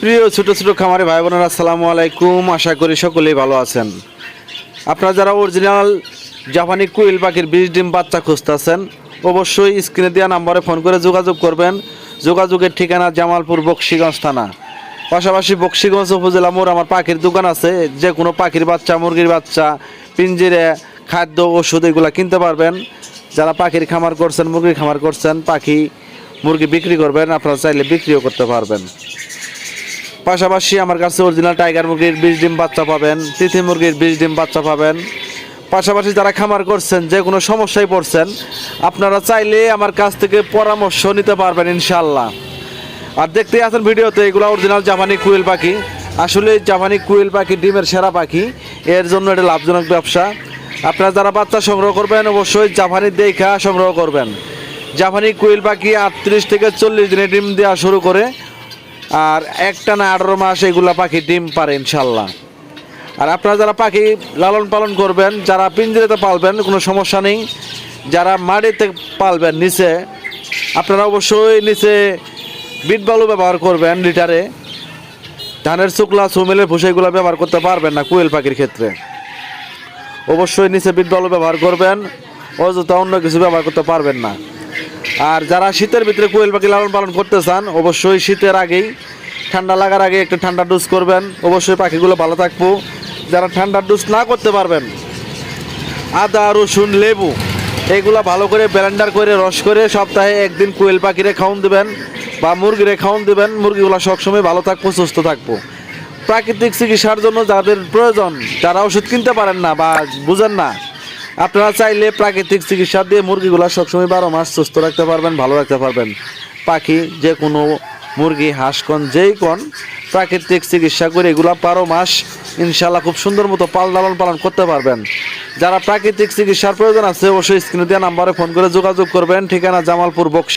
প্রিয় ছোট ছোট খামারি ভাই বোনেরা, আসসালামু আলাইকুম। আশা করি সকলেই ভালো আছেন। আপনারা যারা অরিজিনাল জাপানি কুইল পাখির বিশ ডিম, বাচ্চা খুঁজতেছেন, অবশ্যই স্ক্রিনে দেওয়া নাম্বারে ফোন করে যোগাযোগ করবেন। যোগাযোগের ঠিকানা জামালপুর, বক্সিগঞ্জ থানা। পাশাপাশি বক্সিগঞ্জ উপজেলা মোড় আমার পাখির দোকান আছে। যে কোনো পাখির বাচ্চা, মুরগির বাচ্চা, পিঞ্জিরে, খাদ্য, ওষুধ এগুলো কিনতে পারবেন। যারা পাখির খামার করছেন, মুরগির খামার করছেন, পাখি, মুরগি বিক্রি করবেন, আপনারা চাইলে বিক্রিও করতে পারবেন। পাশাপাশি আমার কাছে অরিজিনাল টাইগার মুরগির বিশ ডিম বাচ্চা পাবেন, তিথি মুরগির বিশ ডিম বাচ্চা পাবেন। পাশাপাশি যারা খামার করছেন, যে কোনো সমস্যায় পড়ছেন, আপনারা চাইলে আমার কাছ থেকে পরামর্শ নিতে পারবেন ইনশাল্লাহ আর দেখতেই আছেন ভিডিওতে, এগুলো অরিজিনাল জাপানি কুয়েল পাখি। আসলে জাপানি কুয়েল পাখি ডিমের সেরা পাখি। এর জন্য এটা লাভজনক ব্যবসা। আপনারা যারা বাচ্চা সংগ্রহ করবেন, অবশ্যই জাপানি দেখা সংগ্রহ করবেন। জাপানি কুয়েল পাখি আটত্রিশ থেকে চল্লিশ দিনে ডিম দেওয়া শুরু করে আর একটা না আঠারো মাস এগুলা পাখি ডিম পারে ইনশাল্লাহ। আর আপনারা যারা পাখি লালন পালন করবেন, যারা পিঞ্জিরাতে পালবেন, কোনো সমস্যা নেই। যারা মাটিতে পালবেন নিচে, আপনারা অবশ্যই নিচে বিট বালু ব্যবহার করবেন লিটারে। ধানের শুকলা সুমেলের ভুষেগুলো ব্যবহার করতে পারবেন না কুয়েল পাখির ক্ষেত্রে। অবশ্যই নিচে বিট বালু ব্যবহার করবেন, অযথা অন্য কিছু ব্যবহার করতে পারবেন না। আর যারা শীতের ভিতরে কোয়েল পাখি লালন পালন করতে চান, অবশ্যই শীতের আগেই, ঠান্ডা লাগার আগে একটু ঠান্ডা ডোজ করবেন। অবশ্যই পাখিগুলো ভালো থাকব। যারা ঠান্ডা ডোজ না করতে পারবেন, আদা, রসুন, লেবু, এগুলা ভালো করে ব্লেন্ডার করে, রস করে সপ্তাহে একদিন কোয়েল পাখিরে খাওয়ান দেবেন বা মুরগিরে খাওয়ান দেবেন। মুরগিগুলো সবসময় ভালো থাকব, সুস্থ থাকব। প্রাকৃতিক চিকিৎসার জন্য যাদের প্রয়োজন যারা ওষুধ কিনতে পারেন না বা বুঝেন না। আপনারা চাইলে প্রাকৃতিক চিকিৎসা দিয়ে মুরগিগুলা সবসময় বারো মাস সুস্থ রাখতে পারবেন, ভালো রাখতে পারবেন। পাখি যে কোনো মুরগি, হাঁস, কন, যেই কন, প্রাকৃতিক চিকিৎসা করে এগুলা বারো মাস ইনশাল্লাহ খুব সুন্দর মতো পাল লালন পালন করতে পারবেন। যারা প্রাকৃতিক চিকিৎসার প্রয়োজন আছে, অবশ্যই স্ক্রিনে দেওয়া নাম্বারে ফোন করে যোগাযোগ করবেন। ঠিকানা জামালপুর বক্স